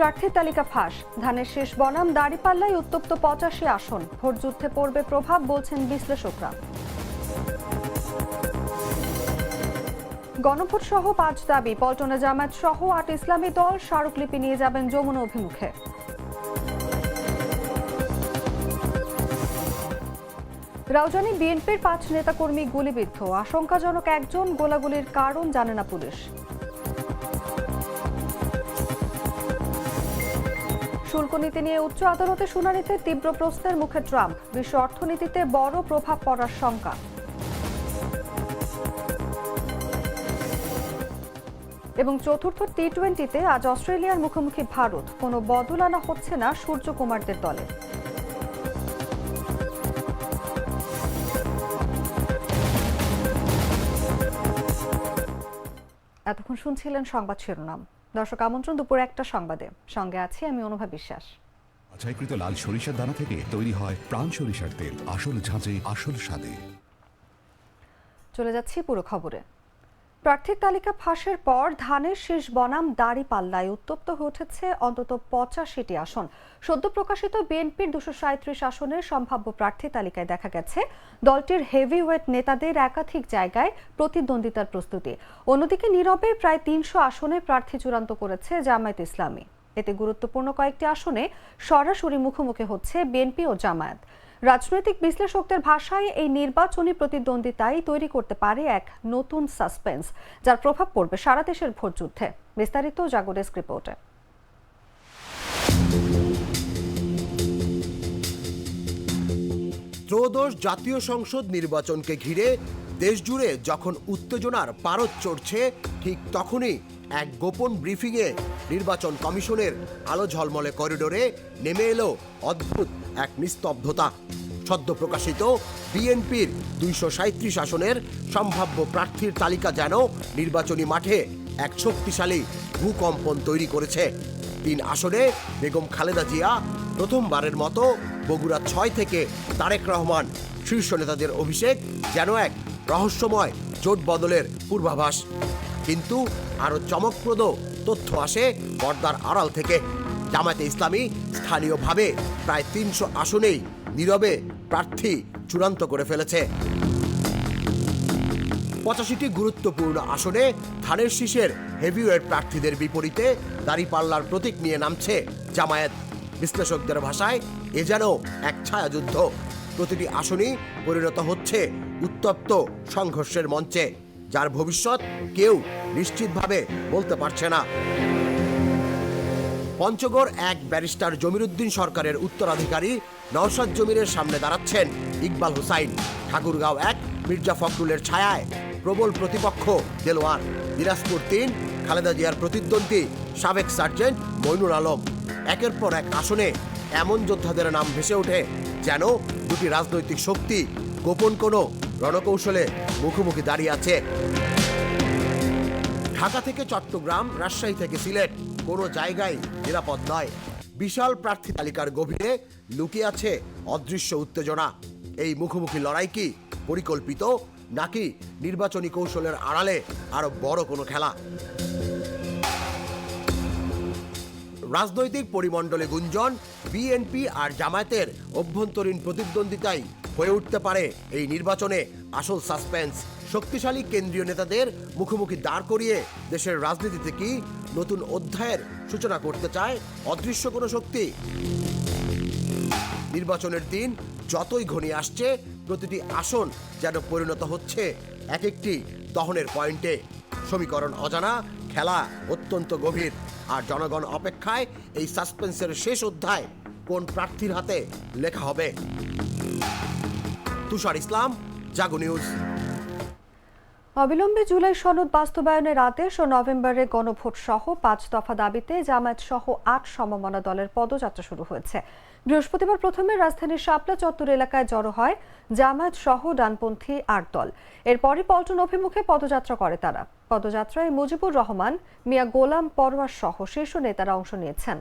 প্রার্থীর তালিকা ফাঁস। ধানের শেষ বনাম দাঁড়িপাল্লায় উত্তপ্ত পঁচাশি আসন। ভোট যুদ্ধে পড়বে প্রভাব, বলছেন বিশ্লেষকরা। গণভোট সহ পাঁচ দাবি, পল্টনে জামায়াত সহ আট ইসলামী দল স্মারকলিপি নিয়ে যাবেন যমুনা অভিমুখে। রাউজানি বিএনপির পাঁচ নেতাকর্মী গুলিবিদ্ধ। আশঙ্কাজনক একজন, গোলাগুলির কারণ জানে না পুলিশ। শুল্ক নীতি নিয়ে উচ্চ আদালতে শুনানিতে তীব্র প্রশ্নের মুখে ট্রাম্প। বিশ্ব অর্থনীতিতে বড় প্রভাব পড়ার শঙ্কা। এবং চতুর্থ টি টোয়েন্টিতে আজ অস্ট্রেলিয়ার মুখোমুখি ভারত। কোনো বদল আনা হচ্ছে না সূর্যকুমারদের দলে। এতক্ষণ শুনছিলেন সংবাদ শিরোনাম। দর্শক আমন্ত্রণ দুপুর একটা সংবাদে। সঙ্গে আছি আমি অনুভা বিশ্বাস। বাছাইকৃত লাল সরিষার দানা থেকে তৈরি হয় প্রাণ সরিষার তেল। আসল ঝাঁজে আসল স্বাদে। চলে যাচ্ছি পুরো খবরে। প্রার্থীর তালিকা ফাঁসের পর ধানের শেষ বনাম দাড়ি পাল্লায় উত্তপ্ত হয়ে উঠেছে অন্তত পঁচাশিটি আসন। সদ্য প্রকাশিত বিএনপির দুশো সাঁত্রিশ আসনের সম্ভাব্য প্রার্থী তালিকায় দেখা গেছে। দলটির হেভিওয়েট নেতাদের একাধিক জায়গায় প্রতিদ্বন্দ্বিতার প্রস্তুতি। অন্যদিকে নীরবে প্রায় তিনশো আসনে প্রার্থী চূড়ান্ত করেছে জামায়াত ইসলামী। এতে গুরুত্বপূর্ণ কয়েকটি আসনে সরাসরি মুখোমুখি হচ্ছে বিএনপি ও জামায়াত। রাজনৈতিক বিশ্লেষকদের ভাষায় এই নির্বাচনী প্রতিদ্বন্দ্বিতাই তৈরি করতে পারে এক নতুন সাসপেন্স, যার প্রভাব পড়বে সারা দেশের ভোট যুদ্ধে। বিস্তারিত জাগরেস্ক রিপোর্টে। ত্রয়োদশ জাতীয় সংসদ নির্বাচনকে ঘিরে দেশজুড়ে যখন উত্তেজনার পারদ চড়ছে, ঠিক তখনই এক গোপন ব্রিফিংয়ে নির্বাচন কমিশনের আলো ঝলমলে করিডোরে নেমে এলো অদ্ভুত এক নিস্তব্ধতা। সদ্য প্রকাশিত বিএনপির দুইশো সাঁত্রিশ আসনের সম্ভাব্য প্রার্থীর তালিকা যেন নির্বাচনী মাঠে এক শক্তিশালী ভূকম্পন তৈরি করেছে। তিন আসনে বেগম খালেদা জিয়া, প্রথমবারের মতো বগুড়া ছয় থেকে তারেক রহমান শীর্ষ নেতাদের অভিষেক যেন এক রহস্যময় জোট বদলের পূর্বাভাস। কিন্তু আরও চমকপ্রদ তথ্য আসে পর্দার আড়াল থেকে। জামায়াতে ইসলামী স্থানীয়ভাবে প্রায় তিনশো আসনেই নীরবে প্রার্থী চূড়ান্ত করে ফেলেছে। পঁচাশিটি গুরুত্বপূর্ণ আসনে ধানের শীষের হেভিওয়েট প্রার্থীদের বিপরীতে দাঁড়িপাল্লার প্রতীক নিয়ে নামছে জামায়াত। বিশ্লেষকদের ভাষায়, এ যেন এক ছায়াযুদ্ধ। প্রতিটি আসনই পরিণত হচ্ছে উত্তপ্ত সংঘর্ষের মঞ্চে, যার ভবিষ্যৎ কেউ নিশ্চিতভাবে বলতে পারছে না। পঞ্চগড় এক ব্যারিস্টার জমিরুদ্দিন সরকারের উত্তরাধিকারী নওশাদ জমিরের সামনে দাঁড়াচ্ছেন ইকবাল হুসাইন। ঠাকুরগাঁও এক মির্জা ফখরুলের ছায়ায় প্রবল প্রতিপক্ষ দেলোয়ার। দিনাজপুর তিন খালেদা জিয়ার প্রতিদ্বন্দ্বী সাবেক সার্জেন্ট মইনুল আলম। একের পর এক আসনে এমন যোদ্ধাদের নাম ভেসে ওঠে যেন দুটি রাজনৈতিক শক্তি গোপন কোনো রণকৌশলে মুখোমুখি দাঁড়িয়ে আছে। ঢাকা থেকে চট্টগ্রাম, রাজশাহী থেকে সিলেট। কোনো জায়গায় নিরাপদ নয়। বিশাল প্রার্থী তালিকার গভীরে লুকিয়ে আছে অদৃশ্য উত্তেজনা। এই মুখোমুখি লড়াই কি পরিকল্পিত, নাকি নির্বাচনী কৌশলের আড়ালে আরও বড় কোনো খেলা? রাজনৈতিক পরিমণ্ডলে গুঞ্জন, বিএনপি আর জামায়াতের অভ্যন্তরীণ প্রতিদ্বন্দ্বিতাই হয়ে উঠতে পারে এই নির্বাচনে আসল সাসপেন্স। শক্তিশালী কেন্দ্রীয় নেতাদের মুখোমুখি দাঁড় করিয়ে দেশের রাজনীতিতে কি নতুন অধ্যায়ের সূচনা করতে চায় অদৃশ্য কোনো শক্তি? নির্বাচনের দিন যতই ঘনিয়ে আসছে, প্রতিটি আসন যেন পরিণত হচ্ছে এক একটি দহনের পয়েন্টে। সমীকরণ অজানা, খেলা অত্যন্ত গভীর। আর জনগণ অপেক্ষায় এই সাসপেন্সের শেষ অধ্যায় কোন প্রার্থীর হাতে লেখা হবে? তুষার ইসলাম, জাগো নিউজ। অবিলম্বে জুলাই সনদ বাস্তবায়নের আদেশ ও নভেম্বরে গণভোট সহ পাঁচ দফা দাবিতে জামায়াত সহ আট সমমনা দলের পদযাত্রা শুরু হয়েছে। বৃহস্পতিবার প্রথমে রাজধানীর শাপলা চত্বর এলাকায় জড়ো হয় জামায়াত সহ ডানপন্থী আট দল। এরপরই পল্টন অভিমুখে পদযাত্রা করে তারা। পদযাত্রায় মুজিবুর রহমান, মিয়া গোলাম পরওয়ার সহ শীর্ষ নেতারা অংশ নিয়েছেন।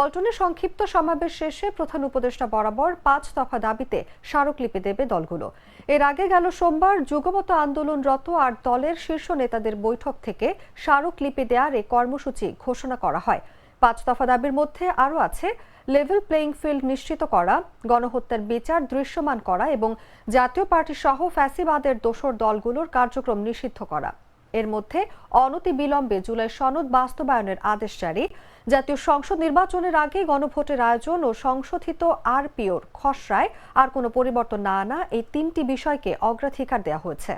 পল্টনে সংক্ষিপ্ত সমাবেশ শেষে প্রধান উপদেষ্টা বরাবর পাঁচ দফা দাবিতে স্মারকলিপি দেবে দলগুলো। এর আগে গেল সোমবার যুগমত আন্দোলনরত আর দলের শীর্ষ নেতাদের বৈঠক থেকে স্মারকলিপি দেওয়ার এ কর্মসূচি ঘোষণা করা হয়। পাঁচ দফা দাবির মধ্যে আরও আছে লেভেল প্লেইং ফিল্ড নিশ্চিত করা, গণহত্যার বিচার দৃশ্যমান করা এবং জাতীয় পার্টি সহ ফ্যাসিবাদের দোসর দলগুলোর কার্যক্রম নিষিদ্ধ করা। এর মধ্যে অনতি বিলম্বে জুলাই সনদ বাস্তবায়নের আদেশ জারি জাতীয় সংসদ নির্বাচনের আগে গণভোটের আয়োজন ও সংশোধিত আরপিওর খসড়ায় আর কোনো পরিবর্তন না আনা এই তিনটি বিষয়কে অগ্রাধিকার দেওয়া হয়েছে।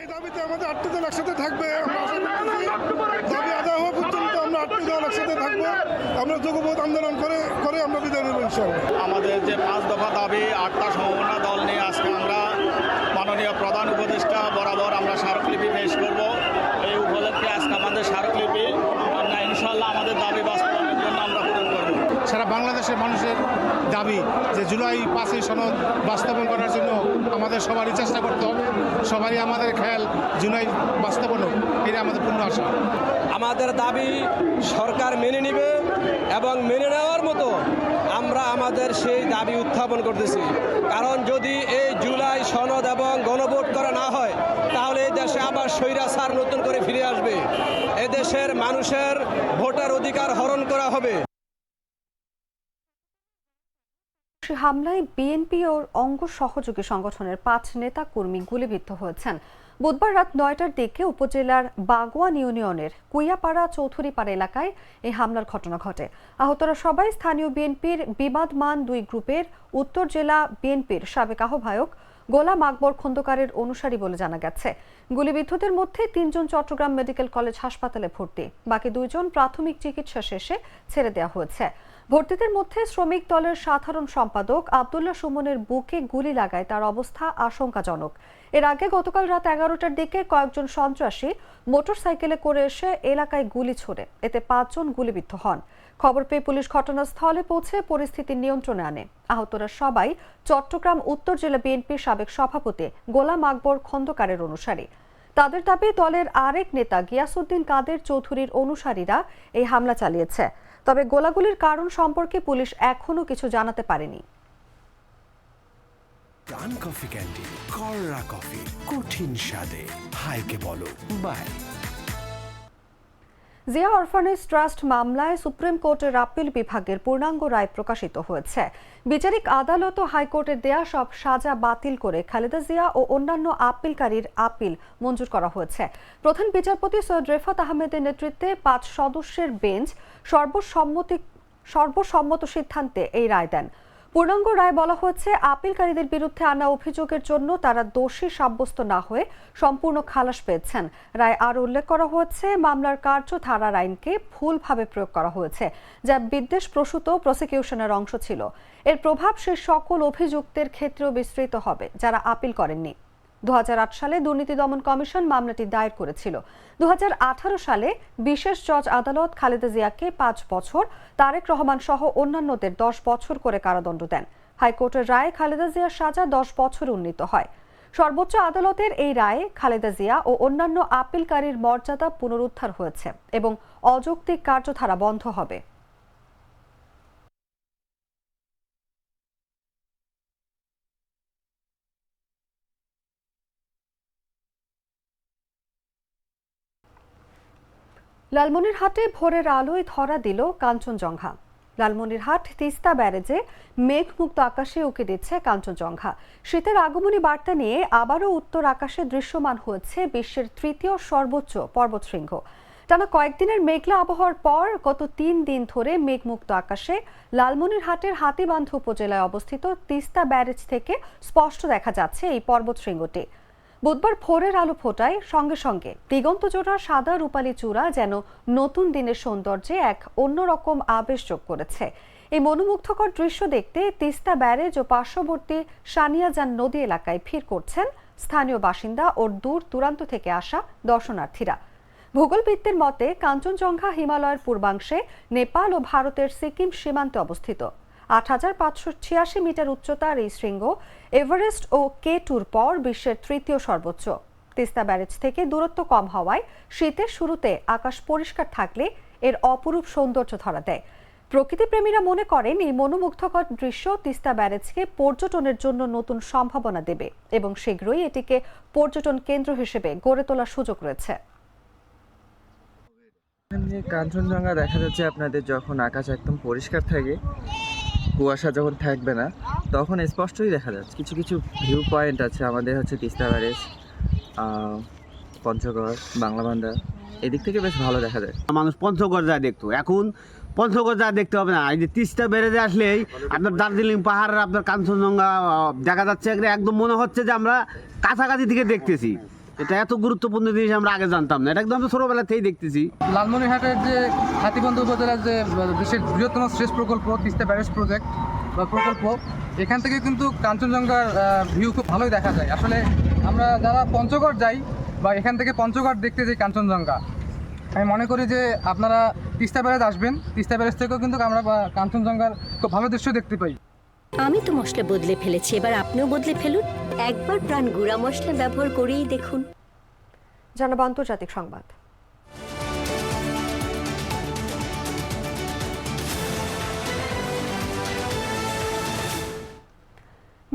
এই দাবিতে আমাদের আটটি দল একসাথে থাকবে। দাবি আদায় হওয়া পর্যন্ত আমরা আটটি দল একসাথে থাকব। আমরা যোগবোধ আন্দোলন করে করে আমরা বিদায় নেব আমাদের যে পাঁচ দফা দাবি আটটা সমমনা দল নিয়ে আজকে আমরা মাননীয় প্রধান উপদেষ্টা বরাবর আমরা স্মারকলিপি পেশ করব এই উপলক্ষে আজকে আমাদের স্মারকলিপি আমরা ইনশাল্লাহ আমাদের দাবি বাস্তবায়নের জন্য আমরা পূরণ করব সারা বাংলাদেশের মানুষের দাবি যে জুলাই পাঁচই সনদ বাস্তবায়ন করার জন্য আমাদের সবারই চেষ্টা করতে হবে। সবারই আমাদের খেয়াল জুলাই বাস্তবায়ন এটা আমাদের পূর্ণ আশা। আমাদের দাবি সরকার মেনে নিবে এবং মেনে নেওয়ার মতো আমরা আমাদের সেই দাবি উত্থাপন করতেছি। কারণ যদি এই জুলাই সনদ এবং গণভোট করা না হয়, তাহলে এই দেশে আবার স্বৈরাচার নতুন করে ফিরে আসবে। এদেশের মানুষের ভোটার অধিকার হরণ করা হবে। সে হামলায় বিএনপি ও অঙ্গ সহযোগী সংগঠনের পাঁচ নেতা কর্মী গুলিবিদ্ধ হয়েছেন। বুধবার রাত নয়টার দিকে উপজেলার বাগোয়ান ইউনিয়নের কুইয়াপাড়া চৌধুরীপাড়া এলাকায় এই হামলার ঘটনা ঘটে। আহতরা সবাই স্থানীয় বিএনপির বিবাদমান দুই গ্রুপের উত্তর জেলা বিএনপির সাবেক আহ্বায়ক গোলাম আকবর খন্দকারের অনুসারী বলে জানা গেছে। গুলিবিদ্ধদের মধ্যে তিনজন চট্টগ্রাম মেডিকেল কলেজ হাসপাতালে ভর্তি, বাকি দুইজন প্রাথমিক চিকিৎসা শেষে ছেড়ে দেওয়া হয়েছে। ভর্তিদের মধ্যে শ্রমিক দলের সাধারণ সম্পাদক আবদুল্লাহ সুমনের বুকে গুলি লাগায় তার অবস্থা আশঙ্কাজনক। এর আগে গতকাল রাত এগারোটার দিকে কয়েকজন সন্ত্রাসী মোটরসাইকেলে করে এসে এলাকায় গুলি ছোড়ে। এতে পাঁচজন গুলিবিদ্ধ হন। খবর পেয়ে পুলিশ ঘটনাস্থলে পৌঁছে পরিস্থিতি নিয়ন্ত্রণে আনে। আহতরা সবাই চট্টগ্রাম উত্তর জেলা বিএনপির সাবেক সভাপতি গোলাম আকবর খন্দকারের অনুসারী। তাদের দাবি, দলের আরেক নেতা গিয়াসুদ্দিন কাদের চৌধুরীর অনুসারীরা এই হামলা চালিয়েছে। তবে গোলাগুলির কারণ সম্পর্কে পুলিশ এখনও কিছু জানাতে পারেনি। কফি ক্যান্ডি, কররা কফি, কঠিন স্বাদে। হাইকে বলো, বাই। জিয়া অরফানেজ ট্রাস্ট মামলায় সুপ্রিম কোর্টের আপিল বিভাগের পূর্ণাঙ্গ রায় প্রকাশিত হয়েছে। বিচারিক আদালত ও হাইকোর্টের দেয়া সব সাজা বাতিল করে খালেদা জিয়া ও অন্যান্য আপিলকারীর আপিল মঞ্জুর করা হয়েছে। প্রধান বিচারপতি সৈয়দ রেফাত আহমেদের নেতৃত্বে পাঁচ সদস্যের বেঞ্চ সর্বসম্মতি সর্বসম্মত সিদ্ধান্তে এই রায় দেন। পূর্ণাঙ্গ রায় বলা হচ্ছে আপিলকারীদের বিরুদ্ধে আনা অভিযোগের জন্য তারা দোষী সাব্যস্ত না হয়ে সম্পূর্ণ খালাস পেয়েছেন। রায় আর উল্লেখ করা হয়েছে, মামলার কার্যধারার আইনকে ভুলভাবে প্রয়োগ করা হয়েছে, যা বিদ্বেষ প্রসূত প্রসিকিউশনের অংশ ছিল। এর প্রভাব সে সকল অভিযুক্তের ক্ষেত্রেও বিস্তৃত হবে, যারা আপিল করেননি। দু সালে দুর্নীতি দমন কমিশন মামলাটি দায়ের করেছিল। দুহাজার আঠারো সালে বিশেষ জজ আদালত খালেদা জিয়াকে পাঁচ বছর, তারেক রহমান সহ অন্যান্যদের দশ বছর করে কারাদণ্ড দেন। হাইকোর্টের রায়ে খালেদা জিয়ার সাজা দশ বছর উন্নীত হয়। সর্বোচ্চ আদালতের এই রায়ে খালেদা জিয়া ও অন্যান্য আপিলকারীর মর্যাদা পুনরুদ্ধার হয়েছে এবং অযৌক্তিক কার্যধারা বন্ধ হবে। লালমনিরহাটে ভোরের আলোয় ধরা দিল কাঞ্চনজঙ্ঘা। লালমনিরহাট তিস্তা ব্যারেজে মেঘমুক্ত আকাশে উকে দিচ্ছে কাঞ্চনজঙ্ঘা। শীতের আগমনী বার্তা নিয়ে আবারও উত্তর আকাশে দৃশ্যমান হয়েছে বিশ্বের তৃতীয় সর্বোচ্চ পর্বতশৃঙ্গ। টানা কয়েকদিনের মেঘলা আবহাওয়ার পর গত তিন দিন ধরে মেঘমুক্ত আকাশে লালমনিরহাটের হাতিবান্ধ উপজেলায় অবস্থিত তিস্তা ব্যারেজ থেকে স্পষ্ট দেখা যাচ্ছে এই পর্বতশৃঙ্গটি। বুধবার ভোরের আলো ফোটায় সঙ্গে সঙ্গে। দিগন্ত জোড়া সাদা রূপালী চূড়া যেন নতুন দিনের সৌন্দর্যে এক অন্যরকম আবেশ যোগ করেছে। এই মনোমুগ্ধকর দৃশ্য দেখতে তিস্তা ব্যারেজ ও পার্শ্ববর্তী সানিয়াজান নদী এলাকায় ভিড় করছেন স্থানীয় বাসিন্দা ও দূর দূরান্ত থেকে আসা দর্শনার্থীরা। ভূগোলবিদদের মতে, কাঞ্চনজঙ্ঘা হিমালয়ের পূর্বাংশে নেপাল ও ভারতের সিকিম সীমান্তে অবস্থিত। আট হাজার পাঁচশো ছিয়াশি মিটার উচ্চতার এই শৃঙ্গ এভারেস্ট ও কে টুর পর বিশ্বের তৃতীয় সর্বোচ্চ। তিস্তা ব্যারেজ থেকে দূরত্ব কম হওয়ায় শীতের শুরুতে আকাশ পরিষ্কার থাকলে এর অপরূপ সৌন্দর্য ধরা দেয়। প্রকৃতিপ্রেমীরা মনে করেন এই মনোমুগ্ধকর দৃশ্য তিস্তা ব্যারেজকে পর্যটনের জন্য নতুন সম্ভাবনা দেবে এবং শীঘ্রই এটিকে পর্যটন কেন্দ্র হিসেবে গড়ে তোলার সুযোগ রয়েছে। কাঞ্চনজঙ্ঘা দেখা যাচ্ছে আপনাদের যখন আকাশ একদম পরিষ্কার থাকে। কুয়াশা যখন থাকবে না, তখন স্পষ্টই দেখা যাচ্ছে। কিছু কিছু ভিউ পয়েন্ট আছে, আমাদের হচ্ছে তিস্তা ব্যারেজ পঞ্চগড় বাংলাবান্ধা এদিক থেকে বেশ ভালো দেখা যায়। মানুষ পঞ্চগড় যায় দেখতো। এখন পঞ্চগড় যা দেখতে হবে না। এই যে তিস্তা বেড়ে আসলেই আপনার দার্জিলিং পাহাড়ের আপনার কাঞ্চনজঙ্ঘা দেখা যাচ্ছে একদম মনে হচ্ছে যে আমরা কাছাকাছি থেকে দেখতেছি। এটা এত গুরুত্বপূর্ণ জিনিস আমরা আগে জানতাম না। এটা একদম ছোটবেলা থেকেই দেখতেছি। লালমনিরহাটের যে হাতিবন্ধ উপজেলার যে দেশের বৃহত্তম শেষ প্রকল্প, তিস্তা ব্যারেজ প্রজেক্ট বা প্রকল্প, এখান থেকে কিন্তু কাঞ্চনজঙ্ঘার ভিউ খুব ভালোই দেখা যায়। আসলে আমরা যারা পঞ্চগড় যাই বা এখান থেকে পঞ্চগড় দেখতে যাই কাঞ্চনজঙ্ঘা, আমি মনে করি যে আপনারা তিস্তা ব্যারেজ আসবেন। তিস্তা ব্যারেজ থেকেও কিন্তু আমরা কাঞ্চনজঙ্ঘার খুব ভালো দৃশ্য দেখতে পাই। আমি তো মশলা বদলে ফেলেছি এবার আপনিও বদলে ফেলুন। একবার প্রাণ গুঁড়া মশলা ব্যবহার করেই দেখুন। জানাব আন্তর্জাতিক সংবাদ।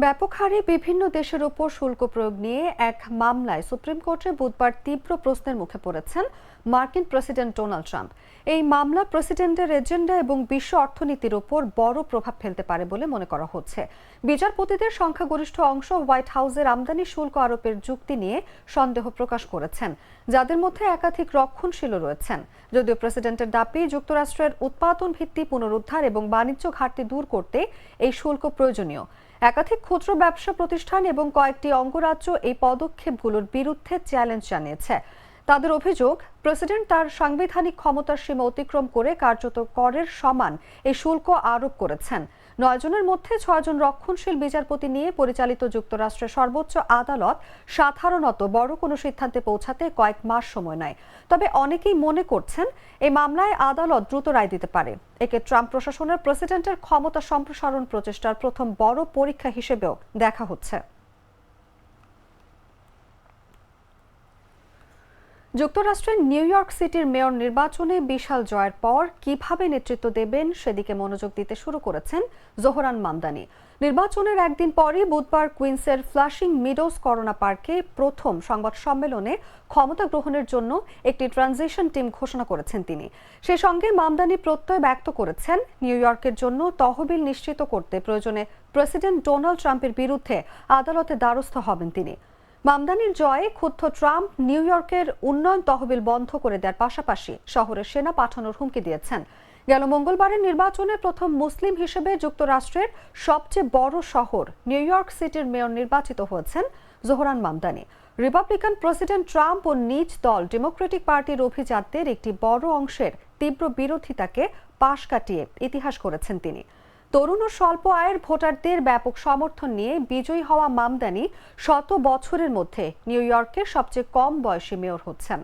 ব্যাপক হারে বিভিন্ন দেশের উপর শুল্ক প্রয়োগ নিয়ে এক মামলায় সুপ্রিম কোর্টে বুধবার তীব্র প্রশ্নের মুখে পড়েছেন মার্কিন প্রেসিডেন্ট ডোনাল্ড ট্রাম্প। এই মামলা প্রেসিডেন্টের এজেন্ডা এবং বিশ্ব অর্থনীতির উপর বড় প্রভাব ফেলতে পারে বলে মনে করা হচ্ছে। বিচারপতিদের সংখ্যাগরিষ্ঠ অংশ হোয়াইট হাউসের আমদানি শুল্ক আরোপের যুক্তি নিয়ে সন্দেহ প্রকাশ করেছেন, যাদের মধ্যে একাধিক রক্ষণশীলও রয়েছেন। যদিও প্রেসিডেন্টের দাবি, যুক্তরাষ্ট্রের উৎপাদন ভিত্তি পুনরুদ্ধার এবং বাণিজ্য ঘাটতি দূর করতে এই শুল্ক প্রয়োজনীয়। একাধিক ক্ষুদ্র ব্যবসা প্রতিষ্ঠান এবং কয়েকটি অঙ্গরাজ্য এই পদক্ষেপগুলোর বিরুদ্ধে চ্যালেঞ্জ জানিয়েছে। তাদের অভিযোগ, প্রেসিডেন্ট তার সাংবিধানিক ক্ষমতার সীমা অতিক্রম করে কার্যত করের সমান এই শুল্ক আরোপ করেছেন। নয়জনের মধ্যে ছয়জন রক্ষণশীল বিচারপতি নিয়ে পরিচালিত যুক্তরাষ্ট্রের সর্বোচ্চ আদালত সাধারণত বড় কোনো সিদ্ধান্তে পৌঁছাতে কয়েক মাস সময় নেয়। তবে অনেকেই মনে করছেন এই মামলায় আদালত দ্রুত রায় দিতে পারে। একে ট্রাম্প প্রশাসনের প্রেসিডেন্টের ক্ষমতা সম্প্রসারণ প্রচেষ্টার প্রথম বড় পরীক্ষা হিসেবেও দেখা হচ্ছে। যুক্তরাষ্ট্রের নিউ ইয়র্ক সিটির মেয়র নির্বাচনে বিশাল জয়ের পর কীভাবে নেতৃত্ব দেবেন সেদিকে মনোযোগ দিতে শুরু করেছেন জোহরান মামদানি। নির্বাচনের একদিন পরই বুধবার কুইন্সের ফ্লাশিং মিডোস করোনা পার্কে প্রথম সংবাদ সম্মেলনে ক্ষমতা গ্রহণের জন্য একটি ট্রানজিশন টিম ঘোষণা করেছেন তিনি। সে সঙ্গে মামদানি প্রত্যয় ব্যক্ত করেছেন নিউ ইয়র্কের জন্য তহবিল নিশ্চিত করতে প্রয়োজনে প্রেসিডেন্ট ডোনাল্ড ট্রাম্পের বিরুদ্ধে আদালতে দ্বারস্থ হবেন তিনি। মামদানির জয়ে ক্ষুব্ধ ট্রাম্প নিউ ইয়র্কের উন্নয়ন তহবিল বন্ধ করে দেওয়ার পাশাপাশি শহরে সেনা পাঠানোর হুমকি দিয়েছেন। গেল মঙ্গলবারের নির্বাচনে প্রথম মুসলিম হিসেবে যুক্তরাষ্ট্রের সবচেয়ে বড় শহর নিউ ইয়র্ক সিটির মেয়র নির্বাচিত হয়েছেন Zohran Mamdani. Republican President Trump ও নিজ দল ডেমোক্রেটিক পার্টির অভিজাতদের একটি বড় অংশের তীব্র বিরোধিতাকে পাশ কাটিয়ে ইতিহাস করেছেন তিনি। তরুণ ও স্বল্প আয়ের ভোটারদের ব্যাপক সমর্থন নিয়ে বিজয়ী হওয়া মামদানি শত বছরের মধ্যে নিউ ইয়র্কের সবচেয়ে কম বয়সী মেয়র হচ্ছেন।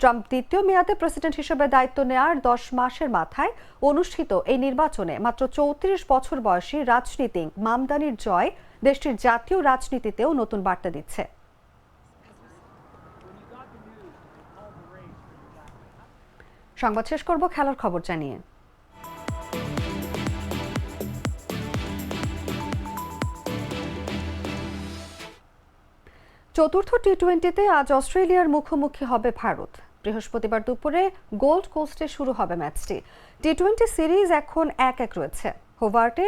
ট্রাম্প দ্বিতীয় মেয়াদে প্রেসিডেন্ট হিসেবে দায়িত্ব নেওয়ার দশ মাসের মাথায় অনুষ্ঠিত এই নির্বাচনে মাত্র চৌত্রিশ বছর বয়সী রাজনীতিক মামদানির জয় দেশটির জাতীয় রাজনীতিতেও নতুন বার্তা দিচ্ছে। সংবাদ শেষ করব, খেলার খবর জানিয়ে। চতুর্থ টি টোয়েন্টিতে আজ অস্ট্রেলিয়ার মুখোমুখি হবে ভারত। বৃহস্পতিবার দুপুরে গোল্ড কোস্টে শুরু হবে ম্যাচটি। টি টোয়েন্টি সিরিজ এখন এক এক রয়েছে। হোভার্টে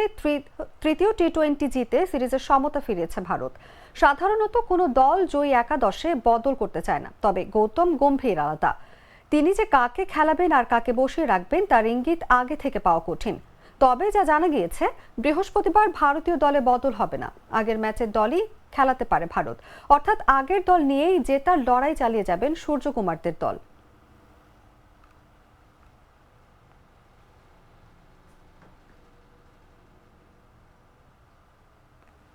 তৃতীয় টি টোয়েন্টি জিতে সিরিজের সমতা ফিরিয়েছে ভারত। সাধারণত কোনো দল জয়ী একাদশে বদল করতে চায় না, তবে গৌতম গম্ভীর আলাদা। তিনি যে কাকে খেলাবেন আর কাকে বসিয়ে রাখবেন তার ইঙ্গিত আগে থেকে পাওয়া কঠিন। তবে যা জানা গিয়েছে, বৃহস্পতিবার ভারতীয় দলে বদল হবে না। আগের ম্যাচের দলই খেলাতে পারে ভারত। অর্থাৎ আগের দল নিয়েই জেতার লড়াই চালিয়ে যাবেন সূর্যকুমারদের দল।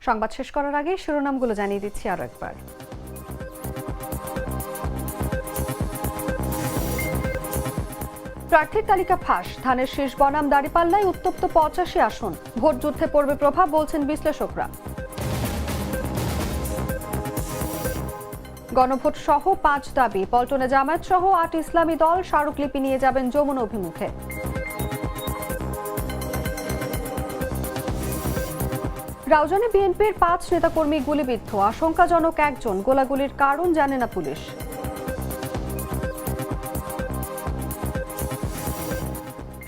সংবাদ শেষ করার আগে শিরোনামগুলো জানিয়ে দিচ্ছি আরও একবার। প্রার্থীর তালিকা ফাঁস। ধানের শীষ বনাম দাঁড়িপাল্লায় উত্তপ্ত পঁচাশি আসন। ভোট যুদ্ধে পড়বে প্রভাব, বলছেন বিশ্লেষকরা। গণভোট সহ পাঁচ দাবি। পল্টনে জামায়াত সহ আট ইসলামী দল স্মারকলিপি নিয়ে যাবেন যমুনা অভিমুখে। রাউজানে বিএনপির পাঁচ নেতাকর্মী গুলিবিদ্ধ। আশঙ্কাজনক একজন। গোলাগুলির কারণ জানে না পুলিশ।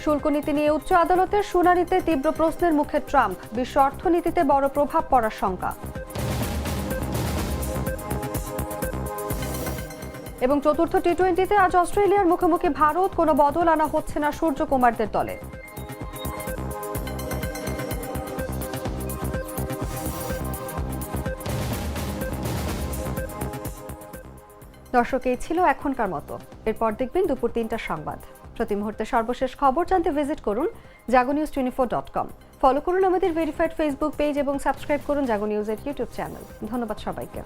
শুল্ক নীতি নিয়ে উচ্চ আদালতের শুনানিতে তীব্র প্রশ্নের মুখে ট্রাম্প। বিশ্ব অর্থনীতিতে বড় প্রভাব পড়ার শঙ্কা। এবং চতুর্থ টি টোয়েন্টিতে আজ অস্ট্রেলিয়ার মুখোমুখি ভারত। কোনো বদল আনা হচ্ছে না সূর্যকুমারদের দলে। দর্শক, এই ছিল এখনকার মতো। এরপর দেখবেন দুপুর তিনটার সংবাদ। প্রতি মুহূর্তে সর্বশেষ খবর জানতে ভিজিট করুন Jago news twenty four dot com follow করুন আমাদের ভেরিফাইড ফেসবুক পেজ এবং সাবস্ক্রাইব করুন জাগো নিউজের ইউটিউব চ্যানেল ধন্যবাদ সবাইকে।